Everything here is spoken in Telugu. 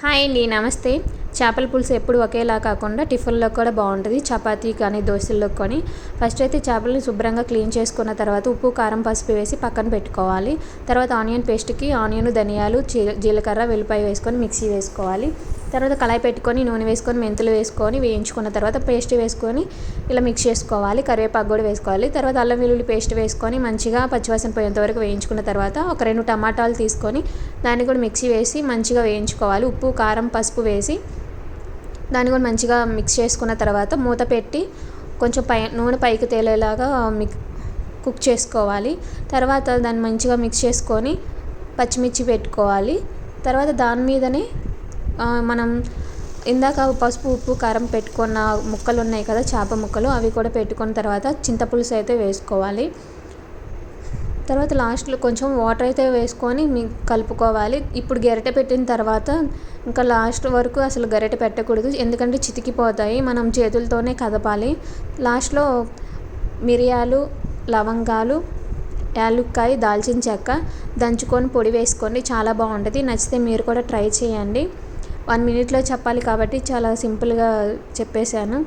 హాయ్ అండి నమస్తే. చేపల పులుసు ఎప్పుడు ఒకేలా కాకుండా టిఫిన్లో కూడా బాగుంటుంది. చపాతీ కానీ దోశల్లో కానీ. ఫస్ట్ అయితే చేపలను శుభ్రంగా క్లీన్ చేసుకున్న తర్వాత ఉప్పు కారం పసుపు వేసి పక్కన పెట్టుకోవాలి. తర్వాత ఆనియన్ పేస్ట్కి ఆనియన్ ధనియాలు జీలకర్ర వెల్లిపాయ వేసుకొని మిక్సీ వేసుకోవాలి. తర్వాత కళాయి పెట్టుకొని నూనె వేసుకొని మెంతులు వేసుకొని వేయించుకున్న తర్వాత పేస్ట్ వేసుకొని ఇలా మిక్స్ చేసుకోవాలి. కరివేపాకు కూడా వేసుకోవాలి. తర్వాత అల్లం వెల్లుల్లి పేస్ట్ వేసుకొని మంచిగా పచ్చివాసన పోయేంత వరకు వేయించుకున్న తర్వాత ఒక రెండు టమాటాలు తీసుకొని దాన్ని కూడా మిక్సీ వేసి మంచిగా వేయించుకోవాలి. ఉప్పు కారం పసుపు వేసి దాన్ని కూడా మంచిగా మిక్స్ చేసుకున్న తర్వాత మూత పెట్టి కొంచెం పై నూనె పైకి తేలేలాగా మిక్ కుక్ చేసుకోవాలి. తర్వాత దాన్ని మంచిగా మిక్స్ చేసుకొని పచ్చిమిర్చి పెట్టుకోవాలి. తర్వాత దాని మీదనే మనం ఇందాక పసుపు ఉప్పు కారం పెట్టుకున్న ముక్కలు ఉన్నాయి కదా చేప ముక్కలు అవి కూడా పెట్టుకున్న తర్వాత చింతపులుసు అయితే వేసుకోవాలి. తర్వాత లాస్ట్లో కొంచెం వాటర్ అయితే వేసుకొని మీకు కలుపుకోవాలి. ఇప్పుడు గరిటె పెట్టిన తర్వాత ఇంకా లాస్ట్ వరకు అసలు గరిటె పెట్టకూడదు ఎందుకంటే చితికిపోతాయి. మనం చేతులతోనే కదపాలి. లాస్ట్లో మిరియాలు లవంగాలు యాలుక్కాయ దాల్చిన చెక్క దంచుకొని పొడి వేసుకోండి. చాలా బాగుంటుంది. నచ్చితే మీరు కూడా ట్రై చేయండి. వన్ మినిట్లో చెప్పాలి కాబట్టి చాలా సింపుల్గా చెప్పేశాను.